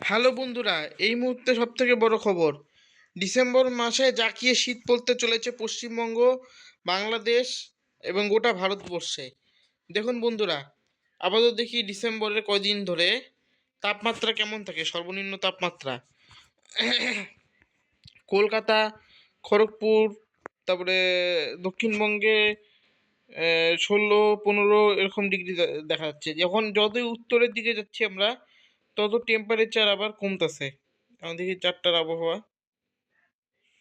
Hello বন্ধুরা, এই মুহূর্তে সব থেকে বড় খবর। ডিসেম্বর মাসে জাঁকিয়ে শীত পড়তে চলেছে পশ্চিমবঙ্গ, বাংলাদেশ এবং গোটা ভারতবর্ষে। দেখুন বন্ধুরা, আপাতত দেখি ডিসেম্বরের কয়দিন ধরে তাপমাত্রা কেমন থাকে, সর্বনিম্ন তাপমাত্রা। কলকাতা, খড়গপুর, তারপরে দক্ষিণবঙ্গে ষোলো, পনেরো এরকম ডিগ্রি দেখা যাচ্ছে। যখন যতই উত্তরের দিকে যাচ্ছি আমরা তত টেম্পারেচার আবার কমতেছে। এখন দেখি চারটার আবহাওয়া।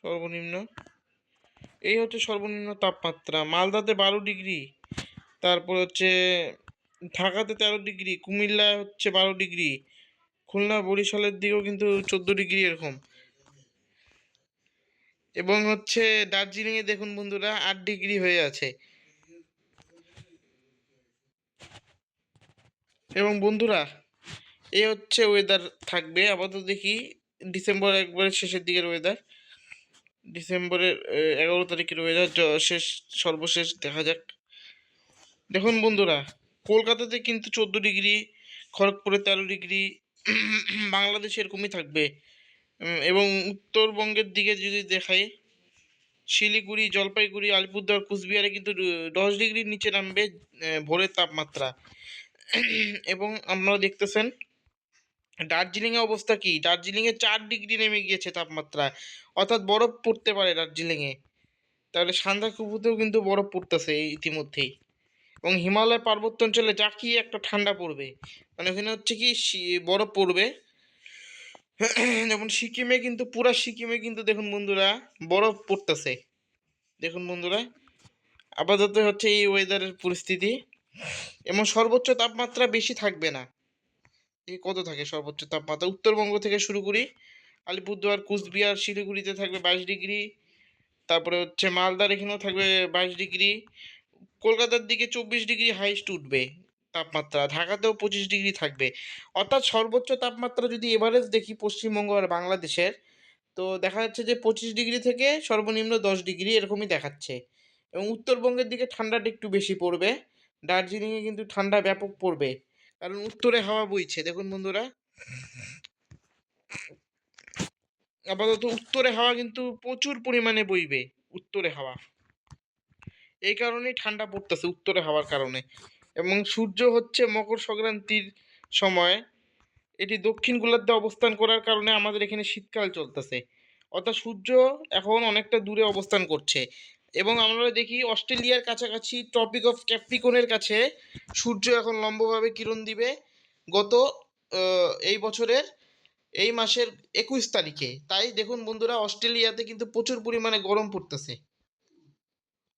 সর্বনিম্ন। এই হচ্ছে সর্বনিম্ন তাপমাত্রা। মালদাতে বারো ডিগ্রি, তারপর হচ্ছে ঢাকাতে তেরো ডিগ্রি, কুমিল্লায় হচ্ছে বারো ডিগ্রি, খুলনা, বরিশালের দিকেও কিন্তু চোদ্দ ডিগ্রি এরকম। এবং হচ্ছে দার্জিলিংয়ে দেখুন বন্ধুরা আট ডিগ্রি হয়ে আছে। এবং বন্ধুরা এই হচ্ছে ওয়েদার থাকবে। আপাতত দেখি ডিসেম্বর একবারে শেষের দিকের ওয়েদার ডিসেম্বরের এগারো তারিখের ওয়েদার শেষ, সর্বশেষ দেখা যাক। দেখুন বন্ধুরা, কলকাতাতে কিন্তু চোদ্দ ডিগ্রি, খড়গপুরে তেরো ডিগ্রি, বাংলাদেশে এরকমই থাকবে। এবং উত্তরবঙ্গের দিকে যদি দেখাই, শিলিগুড়ি, জলপাইগুড়ি, আলিপুরদুয়ার, কুচবিহারে কিন্তু দশ ডিগ্রির নিচে নামবে ভোরের তাপমাত্রা। এবং আপনারা দেখতেছেন দার্জিলিংয়ে অবস্থা কি? দার্জিলিংয়ে চার ডিগ্রি নেমে গিয়েছে তাপমাত্রা অর্থাৎ বরফ পড়তে পারে দার্জিলিংয়ে। তাহলে সান্দাকুপুতেও কিন্তু বরফ পড়তেছে ইতিমধ্যেই। এবং হিমালয় পার্বত্য অঞ্চলে যা কি একটা ঠান্ডা পড়বে। মানে ওখানে হচ্ছে কি বরফ পড়বে। যেমন সিকিমে কিন্তু, পুরা সিকিমে কিন্তু দেখুন বন্ধুরা, বরফ পড়তেছে। দেখুন বন্ধুরা, আপাতত হচ্ছে এই ওয়েদারের পরিস্থিতি। এবং সর্বোচ্চ তাপমাত্রা বেশি থাকবে না। কত থাকে সর্বোচ্চ তাপমাত্রা? উত্তরবঙ্গ থেকে শুরু করি, আলিপুরদুয়ার, কুচবিহার, শিলিগুড়িতে থাকবে বাইশ ডিগ্রি, তারপরে হচ্ছে মালদার এখানেও থাকবে বাইশ ডিগ্রি, কলকাতার দিকে চব্বিশ ডিগ্রি হাইস্ট উঠবে তাপমাত্রা, ঢাকাতেও পঁচিশ ডিগ্রি থাকবে। অর্থাৎ সর্বোচ্চ তাপমাত্রা যদি এভারেজ দেখি পশ্চিমবঙ্গ আর বাংলাদেশের, তো দেখা যাচ্ছে যে পঁচিশ ডিগ্রি থেকে সর্বনিম্ন দশ ডিগ্রি এরকমই দেখাচ্ছে। এবং উত্তরবঙ্গের দিকে ঠান্ডাটা একটু বেশি পড়বে, দার্জিলিংয়ে কিন্তু ঠান্ডা ব্যাপক পড়বে। কারণ উত্তরে হাওয়া বইছে। দেখুন বন্ধুরা। আপাতত উত্তরে হাওয়া কিন্তু প্রচুর পরিমাণে বইবে, উত্তরে হাওয়া। এই কারণেই ঠান্ডা পড়তেছে উত্তরে হাওয়ার কারণে। এবং সূর্য হচ্ছে মকর সংক্রান্তির সময়। এটি দক্ষিণ গোলার্ধে অবস্থান করার কারণে আমাদের এখানে শীতকাল চলতেছে। অর্থাৎ সূর্য এখন অনেকটা দূরে অবস্থান করছে। এবং আমরা দেখি অস্ট্রেলিয়ার কাছাকাছি ট্রপিক অফ ক্যাপ্রিকনের কাছে সূর্য এখন লম্বভাবে কিরণ দিবে গত এই বছরের, এই মাসের একুশ তারিখে। তাই দেখুন বন্ধুরা, অস্ট্রেলিয়াতে কিন্তু প্রচুর পরিমাণে গরম পড়তেছে।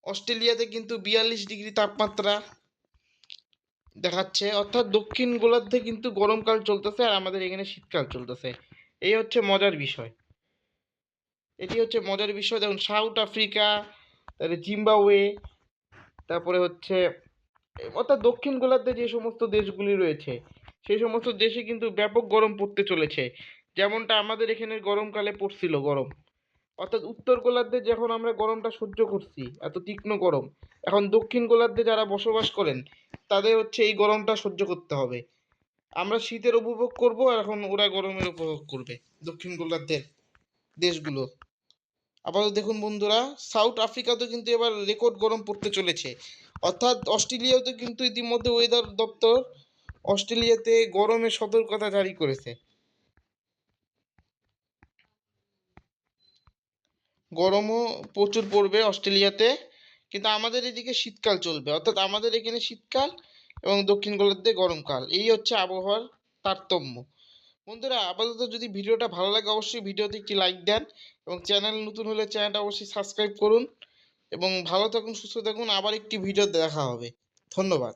অস্ট্রেলিয়াতে কিন্তু বিয়াল্লিশ ডিগ্রি তাপমাত্রা দেখাচ্ছে। অর্থাৎ দক্ষিণ গোলার্ধে কিন্তু গরমকাল চলতেছে আর আমাদের এখানে শীতকাল চলতেছে। এই হচ্ছে মজার বিষয়। এটি হচ্ছে মজার বিষয়। দেখুন, সাউথ আফ্রিকা তাহলে জিম্বাবুয়ে, তারপরে হচ্ছে, অর্থাৎ দক্ষিণ গোলার্ধে যে সমস্ত দেশগুলি রয়েছে, সেই সমস্ত দেশে কিন্তু ব্যাপক গরম পড়তে চলেছে। যেমনটা আমাদের এখানে গরমকালে পড়ছিল গরম। অর্থাৎ উত্তর গোলার্ধে যখন আমরা গরমটা সহ্য করছি, এত তীক্ষ্ণ গরম, এখন দক্ষিণ গোলার্ধে যারা বসবাস করেন, তাদের হচ্ছে এই গরমটা সহ্য করতে হবে। আমরা শীতের উপভোগ করব, আর এখন ওরা গরমের উপভোগ করবে, দক্ষিণ গোলার্ধের দেশগুলো। আপাতত দেখুন বন্ধুরা সাউথ আফ্রিকাতেও কিন্তু এবার রেকর্ড গরম পড়তে চলেছে। অর্থাৎ অস্ট্রেলিয়াতে কিন্তু ইতিমধ্যে ওয়েদার দপ্তর অস্ট্রেলিয়াতে গরমের সতর্কতা জারি করেছে। গরমও প্রচুর পড়বে অস্ট্রেলিয়াতে, কিন্তু আমাদের এদিকে শীতকাল চলবে। অর্থাৎ আমাদের এখানে শীতকাল এবং দক্ষিণ গোলার্ধে গরমকাল। এই হচ্ছে আবহাওয়ার তারতম্য। বন্ধুরা, আপাতত যদি ভিডিওটা ভালো লাগে, অবশ্যই ভিডিওতে একটি লাইক দেন এবং চ্যানেল নতুন হলে চ্যানেলটা অবশ্যই সাবস্ক্রাইব করুন এবং ভালো থাকুন, সুস্থ থাকুন, আবার একটি ভিডিও দেখা হবে। ধন্যবাদ।